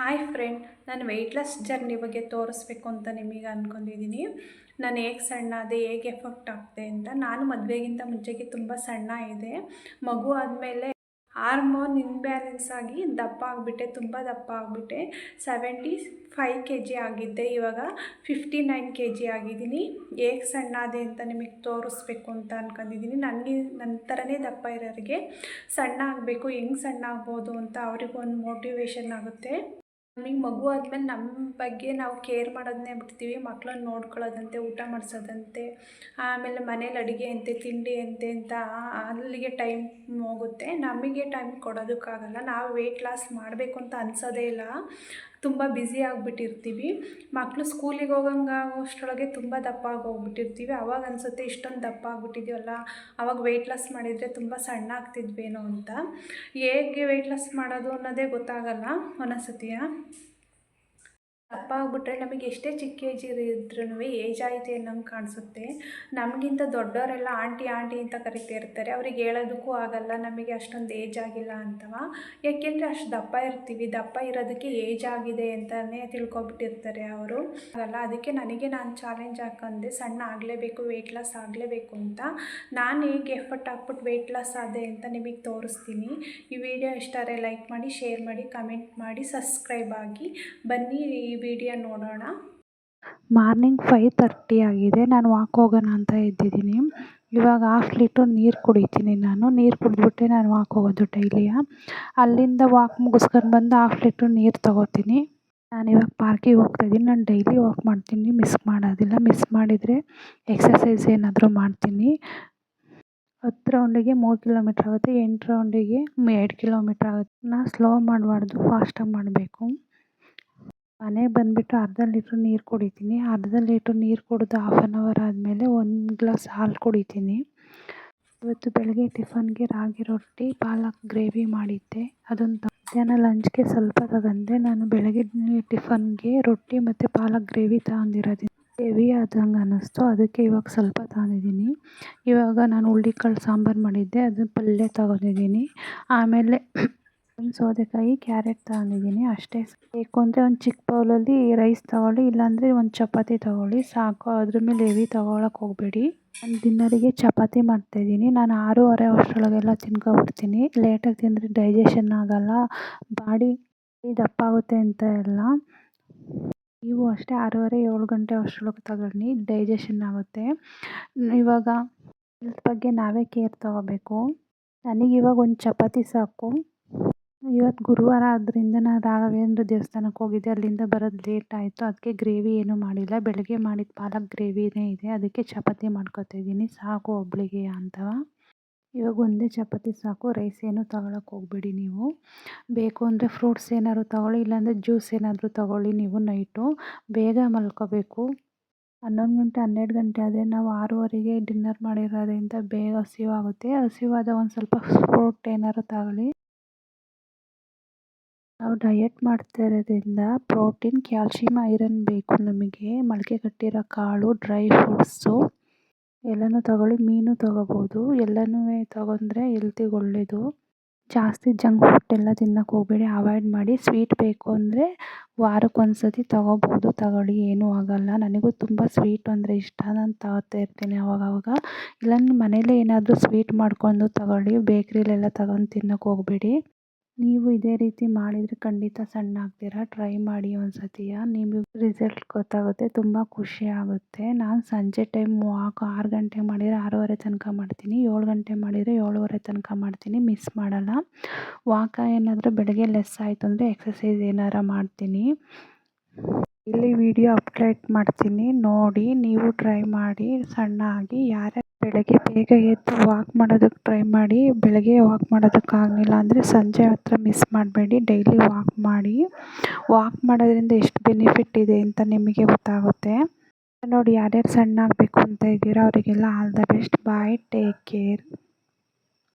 Hi friend ನಾನು weight loss journey ಬಗ್ಗೆ ತೋರಿಸ್ಬೇಕು ಅಂತ ನಿಮಗೆ ಅಂದ್ಕೊಂಡಿದ್ದೀನಿ ನಾನು ಹೇಗೆ ಸಣ್ಣ ಅದೇ ಹೇಗೆ ಎಫೆಕ್ಟ್ ಆಗ್ತೆ ಅಂತ. ನಾನು ಮದುವೆಗಿಂತ ಮುಂಚೆಗೆ ತುಂಬ ಸಣ್ಣ ಇದೆ ಮಗು ಆದಮೇಲೆ ಹಾರ್ಮೋನ್ ಇನ್ಬ್ಯಾಲೆನ್ಸ್ ಆಗಿ ದಪ್ಪ ಆಗಿಬಿಟ್ಟೆ, ತುಂಬ ದಪ್ಪ ಆಗಿಬಿಟ್ಟೆ. ಸೆವೆಂಟಿ ಫೈವ್ ಕೆ ಜಿ ಆಗಿದ್ದೆ, ಇವಾಗ ಫಿಫ್ಟಿ ನೈನ್ ಕೆ ಜಿ ಆಗಿದ್ದೀನಿ. ಹೇಗೆ ಸಣ್ಣ ಅದೇ ಅಂತ ನಿಮಗೆ ತೋರಿಸ್ಬೇಕು ಅಂತ ಅನ್ಕೊಂಡಿದ್ದೀನಿ. ನನಗೆ ನನ್ನ ಥರನೇ ದಪ್ಪ ಇರೋರಿಗೆ ಸಣ್ಣ ಆಗಬೇಕು, ಹೆಂಗೆ ಸಣ್ಣ ಆಗ್ಬೋದು ಅಂತ ಅವ್ರಿಗೊಂದು ಮೋಟಿವೇಶನ್ ಆಗುತ್ತೆ. ನಮಗೆ ಮಗು ಆದಮೇಲೆ ನಮ್ಮ ಬಗ್ಗೆ ನಾವು ಕೇರ್ ಮಾಡೋದನ್ನೇ ಬಿಡ್ತೀವಿ ಮಕ್ಳನ್ನ ನೋಡ್ಕೊಳ್ಳೋದಂತೆ ಊಟ ಮಾಡಿಸೋದಂತೆ, ಆಮೇಲೆ ಮನೇಲಿ ಅಡುಗೆ ಅಂತೆ, ತಿಂಡಿ ಅಂತೆ ಅಂತ ಅಲ್ಲಿಗೆ ಟೈಮ್ ಹೋಗುತ್ತೆ. ನಮಗೆ ಟೈಮ್ ಕೊಡೋದಕ್ಕಾಗಲ್ಲ. ನಾವು ವೆಯ್ಟ್ ಲಾಸ್ ಮಾಡಬೇಕು ಅಂತ ಅನ್ಸೋದೇ ಇಲ್ಲ. ತುಂಬ ಬ್ಯುಸಿ ಆಗಿಬಿಟ್ಟಿರ್ತೀವಿ. ಮಕ್ಕಳು ಸ್ಕೂಲಿಗೆ ಹೋಗಂಗೆ ಆಗೋಷ್ಟರೊಳಗೆ ತುಂಬ ದಪ್ಪ ಆಗಿ ಹೋಗ್ಬಿಟ್ಟಿರ್ತೀವಿ ಅವಾಗ ಅನಿಸುತ್ತೆ ಇಷ್ಟೊಂದು ದಪ್ಪ ಆಗಿಬಿಟ್ಟಿದ್ದೀವಲ್ಲ ಅವಾಗ ವೆಯ್ಟ್ ಲಾಸ್ ಮಾಡಿದರೆ ತುಂಬ ಸಣ್ಣ ಆಗ್ತಿದ್ವೇನೋ ಅಂತ. ಹೇಗೆ ವೆಯ್ಟ್ ಲಾಸ್ ಮಾಡೋದು ಅನ್ನೋದೇ ಗೊತ್ತಾಗಲ್ಲ ಒಂದೊಂದು ದಪ್ಪ ಆಗಿಬಿಟ್ರೆ ನಮಗೆ ಎಷ್ಟೇ ಚಿಕ್ಕ ಏಜ್ ಇದ್ರೂ ಏಜ್ ಆಯಿತು ಅನ್ನೋಂಗೆ ಕಾಣಿಸುತ್ತೆ. ನಮಗಿಂತ ದೊಡ್ಡವರೆಲ್ಲ ಆಂಟಿ ಆಂಟಿ ಅಂತ ಕರಿತಾ ಇರ್ತಾರೆ. ಅವ್ರಿಗೆ ಹೇಳೋದಕ್ಕೂ ಆಗಲ್ಲ, ನಮಗೆ ಅಷ್ಟೊಂದು ಏಜ್ ಆಗಿಲ್ಲ ಅಂತವ. ಯಾಕೆಂದರೆ ಅಷ್ಟು ದಪ್ಪ ಇರ್ತೀವಿ. ದಪ್ಪ ಇರೋದಕ್ಕೆ ಏಜ್ ಆಗಿದೆ ಅಂತಲೇ ತಿಳ್ಕೊಬಿಟ್ಟಿರ್ತಾರೆ ಅವರು. ಅಲ್ಲ ಅದಕ್ಕೆ ನನಗೆ ನಾನು ಚಾಲೆಂಜ್ ಹಾಕಂದೆ ಸಣ್ಣ ಆಗಲೇಬೇಕು ವೆಯ್ಟ್ ಲಾಸ್ ಆಗಲೇಬೇಕು ಅಂತ. ನಾನು ಹೇಗೆ ಎಫರ್ಟ್ ಹಾಕ್ಬಿಟ್ಟು ವೆಯ್ಟ್ ಲಾಸ್ ಆದೆ ಅಂತ ನಿಮಗೆ ತೋರಿಸ್ತೀನಿ. ಈ ವಿಡಿಯೋ ಇಷ್ಟಾರೆ ಲೈಕ್ ಮಾಡಿ ಶೇರ್ ಮಾಡಿ ಕಮೆಂಟ್ ಮಾಡಿ ಸಬ್ಸ್ಕ್ರೈಬ್ ಆಗಿ. ಬನ್ನಿ ಈ ನೋಡೋಣ. ಮಾರ್ನಿಂಗ್ ಫೈವ್ ತರ್ಟಿ ಆಗಿದೆ. ನಾನು ವಾಕ್ ಹೋಗೋಣ ಅಂತ ಎದ್ದಿದ್ದೀನಿ ಇವಾಗ ಹಾಫ್ ಲೀಟ್ರ್ ನೀರು ಕುಡಿತೀನಿ ನಾನು. ನೀರು ಕುಡಿದ್ಬಿಟ್ಟೆ ನಾನು ವಾಕ್ ಹೋಗೋದು ಡೈಲಿಯ ಅಲ್ಲಿಂದ ವಾಕ್ ಮುಗಿಸ್ಕೊಂಡು ಬಂದು ಹಾಫ್ ಲೀಟ್ರ್ ನೀರು ತೊಗೋತೀನಿ. ಇವಾಗ ಪಾರ್ಕಿಗೆ ಹೋಗ್ತಾಯಿದ್ದೀನಿ ನಾನು ಡೈಲಿ ವಾಕ್ ಮಾಡ್ತೀನಿ. ಮಿಸ್ ಮಾಡೋದಿಲ್ಲ. ಮಿಸ್ ಮಾಡಿದರೆ ಎಕ್ಸಸೈಸ್ ಏನಾದರೂ ಮಾಡ್ತೀನಿ. ಹತ್ತು ರೌಂಡಿಗೆ ಮೂರು ಕಿಲೋಮೀಟ್ರ್ ಆಗುತ್ತೆ. ಎಂಟು ರೌಂಡಿಗೆ ಎರಡು ಕಿಲೋಮೀಟ್ರ್ ಆಗುತ್ತೆ. ನಾ ಸ್ಲೋ ಮಾಡಬಾರ್ದು. ಫಾಸ್ಟಾಗಿ ಮಾಡಬೇಕು. ಮನೆಗೆ ಬಂದುಬಿಟ್ಟು ಅರ್ಧ ಲೀಟ್ರ್ ನೀರು ಕುಡಿತೀನಿ. ಅರ್ಧ ಲೀಟ್ರ್ ನೀರು ಕುಡಿದು ಹಾಫ್ ಆನ್ ಅವರ್ ಆದಮೇಲೆ ಒಂದು ಗ್ಲಾಸ್ ಹಾಲು ಕುಡಿತೀನಿ. ಇವತ್ತು ಬೆಳಗ್ಗೆ ಟಿಫನ್ಗೆ ರಾಗಿ ರೊಟ್ಟಿ, ಪಾಲಕ್ ಗ್ರೇವಿ ಮಾಡಿದ್ದೆ. ಅದೊಂದು ಮಧ್ಯಾಹ್ನ ಲಂಚ್ಗೆ ಸ್ವಲ್ಪ ತಗೊಂಡೆ. ನಾನು ಬೆಳಗ್ಗೆ ಟಿಫನ್ಗೆ ರೊಟ್ಟಿ ಮತ್ತು ಪಾಲಕ್ ಗ್ರೇವಿ ತಗೊಂಡಿರೋದು ಹೆವಿ ಆದಂಗೆ ಅನ್ನಿಸ್ತು ಅದಕ್ಕೆ ಇವಾಗ ಸ್ವಲ್ಪ ತಗೊಂಡಿದ್ದೀನಿ. ಇವಾಗ ನಾನು ಹುಳ್ಳಿಕಾಳು ಸಾಂಬಾರು ಮಾಡಿದ್ದೆ. ಅದು ಪಲ್ಯ ತಗೊಂಡಿದ್ದೀನಿ. ಆಮೇಲೆ ಒಂದು ಸೌತೆಕಾಯಿ, ಕ್ಯಾರೆಟ್ ತಗೊಂಡಿದ್ದೀನಿ ಅಷ್ಟೇ. ಬೇಕು ಅಂದರೆ ಒಂದು ಚಿಕ್ಕ ಬೌಲಲ್ಲಿ ರೈಸ್ ತಗೊಳ್ಳಿ, ಇಲ್ಲಾಂದರೆ ಒಂದು ಚಪಾತಿ ತಗೊಳ್ಳಿ. ಸಾಕು, ಅದ್ರ ಮೇಲೆ ಹೆವಿ ತಗೊಳಕ್ಕೆ ಹೋಗಬೇಡಿ. ನಾನು ಡಿನ್ನರಿಗೆ ಚಪಾತಿ ಮಾಡ್ತಾಯಿದ್ದೀನಿ ನಾನು ಆರೂವರೆ ಅಷ್ಟರೊಳಗೆಲ್ಲ ತಿನ್ಕೊಬಿಡ್ತೀನಿ ಲೇಟಾಗಿ ತಿಂದರೆ ಡೈಜೆಷನ್ ಆಗೋಲ್ಲ. ಬಾಡಿ ದಪ್ಪ ಆಗುತ್ತೆ ಅಂತ ಎಲ್ಲ. ನೀವು ಅಷ್ಟೇ ಆರೂವರೆ, ಏಳು ಗಂಟೆ ಅಷ್ಟರೊಳಗೆ ತಗೊಳ್ಳಿ. ಡೈಜೆಷನ್ ಆಗುತ್ತೆ. ಇವಾಗ ಹೆಲ್ತ್ ಬಗ್ಗೆ ನಾವೇ ಕೇರ್ ತಗೋಬೇಕು. ನನಗಿವಾಗ ಒಂದು ಚಪಾತಿ ಸಾಕು. ಇವತ್ತು ಗುರುವಾರ ಆದ್ದರಿಂದ ನಾನು ರಾಘವೇಂದ್ರ ದೇವಸ್ಥಾನಕ್ಕೆ ಹೋಗಿದ್ದೆ. ಅಲ್ಲಿಂದ ಬರೋದು ಲೇಟ್ ಆಯಿತು. ಅದಕ್ಕೆ ಗ್ರೇವಿ ಏನೂ ಮಾಡಿಲ್ಲ. ಬೆಳಗ್ಗೆ ಮಾಡಿದ ಪಾಲಕ್ ಗ್ರೇವಿನೇ ಇದೆ. ಅದಕ್ಕೆ ಚಪಾತಿ ಮಾಡ್ಕೊತಿದ್ದೀನಿ ಸಾಕು ಒಬ್ಬಳಿಗೆ ಅಂತ. ಇವಾಗ ಒಂದೇ ಚಪಾತಿ ಸಾಕು. ರೈಸ್ ಏನೂ ತಗೊಳಕ್ಕೆ ಹೋಗಬೇಡಿ ನೀವು. ಬೇಕು ಅಂದರೆ ಫ್ರೂಟ್ಸ್ ಏನಾದರೂ ತಗೊಳ್ಳಿ, ಇಲ್ಲಾಂದರೆ ಜ್ಯೂಸ್ ಏನಾದರೂ ತಗೊಳ್ಳಿ ನೀವು ನೈಟು ಬೇಗ ಮಲ್ಕೋಬೇಕು. ಹನ್ನೊಂದು ಗಂಟೆ, ಹನ್ನೆರಡು ಗಂಟೆ ಆದರೆ ನಾವು ಆರೂವರೆಗೆ ಡಿನ್ನರ್ ಮಾಡಿರೋದ್ರಿಂದ ಬೇಗ ಹಸಿವಾಗುತ್ತೆ. ಹಸಿವಾದ ಒಂದು ಸ್ವಲ್ಪ ಫ್ರೂಟ್ ಏನಾದ್ರು ತಗೊಳ್ಳಿ. ನಾವು ಡಯಟ್ ಮಾಡ್ತಾ ಇರೋದ್ರಿಂದ ಪ್ರೋಟೀನ್ ಕ್ಯಾಲ್ಶಿಯಮ್ ಐರನ್ ಬೇಕು ನಮಗೆ. ಮೊಳಕೆ ಕಟ್ಟಿರೋ ಕಾಳು ಡ್ರೈ ಫ್ರೂಟ್ಸು ಎಲ್ಲನೂ ತಗೊಳ್ಳಿ, ಮೀನು ತಗೋಬೋದು. ಎಲ್ಲನೂ ತಗೊಂಡ್ರೆ ಹೆಲ್ತಿಗೆ ಒಳ್ಳೆಯದು ಜಾಸ್ತಿ ಜಂಕ್ ಫುಡ್ ಎಲ್ಲ ತಿನ್ನೋಕೆ ಹೋಗಬೇಡಿ ಅವಾಯ್ಡ್ ಮಾಡಿ. ಸ್ವೀಟ್ ಬೇಕು ಅಂದರೆ ವಾರಕ್ಕೊಂದ್ಸತಿ ತಗೋಬೋದು ತಗೊಳ್ಳಿ, ಏನೂ ಆಗೋಲ್ಲ. ನನಗೂ ತುಂಬ ಸ್ವೀಟ್ ಅಂದರೆ ಇಷ್ಟ. ನಾನು ತಗೋತಾ ಇರ್ತೀನಿ ಅವಾಗವಾಗ ಇಲ್ಲ ಮನೇಲೇ ಏನಾದರೂ ಸ್ವೀಟ್ ಮಾಡಿಕೊಂಡು ತಗೊಳ್ಳಿ. ಬೇಕ್ರಿಲೆಲ್ಲ ತಗೊಂಡು ತಿನ್ನೋಕೆ ಹೋಗಬೇಡಿ. ನೀವು ಇದೇ ರೀತಿ ಮಾಡಿದರೆ ಖಂಡಿತ ಸಣ್ಣ ಆಗ್ತೀರಾ? ಟ್ರೈ ಮಾಡಿ ಒಂದು ಸತಿಯ ನಿಮಗೆ ರಿಸಲ್ಟ್ ಗೊತ್ತಾಗುತ್ತೆ, ತುಂಬ ಖುಷಿ ಆಗುತ್ತೆ. ನಾನು ಸಂಜೆ ಟೈಮ್ ವಾಕ್ ಆರು ಗಂಟೆ ಮಾಡಿದರೆ ಆರೂವರೆ ತನಕ ಮಾಡ್ತೀನಿ, ಏಳು ಗಂಟೆ ಮಾಡಿದರೆ ಏಳುವರೆ ತನಕ ಮಾಡ್ತೀನಿ ಮಿಸ್ ಮಾಡಲ್ಲ. ವಾಕ ಏನಾದರೂ ಬೆಳಗ್ಗೆ ಲೆಸ್ ಆಯಿತು ಅಂದರೆ ಎಕ್ಸಸೈಸ್ ಏನಾರ ಮಾಡ್ತೀನಿ. ಇಲ್ಲಿ ವಿಡಿಯೋ ಅಪ್ಡೇಟ್ ಮಾಡ್ತೀನಿ. ನೋಡಿ, ನೀವು ಟ್ರೈ ಮಾಡಿ. ಸಣ್ಣ ಆಗಿ ಯಾರೇ ಬೆಳಗ್ಗೆ ಬೇಗ ಎದ್ದು ವಾಕ್ ಮಾಡೋದಕ್ಕೆ ಟ್ರೈ ಮಾಡಿ. ಬೆಳಗ್ಗೆ ವಾಕ್ ಮಾಡೋದಕ್ಕಾಗಲಿಲ್ಲ ಅಂದರೆ ಸಂಜೆ ಹತ್ರ ಮಿಸ್ ಮಾಡಬೇಡಿ. ಡೈಲಿ ವಾಕ್ ಮಾಡಿ. ವಾಕ್ ಮಾಡೋದ್ರಿಂದ ಎಷ್ಟು ಬೆನಿಫಿಟ್ ಇದೆ ಅಂತ ನಿಮಗೆ ಗೊತ್ತಾಗುತ್ತೆ. ನೋಡಿ, ಯಾರ್ಯಾರು ಸಣ್ಣ ಆಗಬೇಕು ಅಂತ ಇದ್ದೀರಾ ಅವರಿಗೆಲ್ಲ all the best bye take care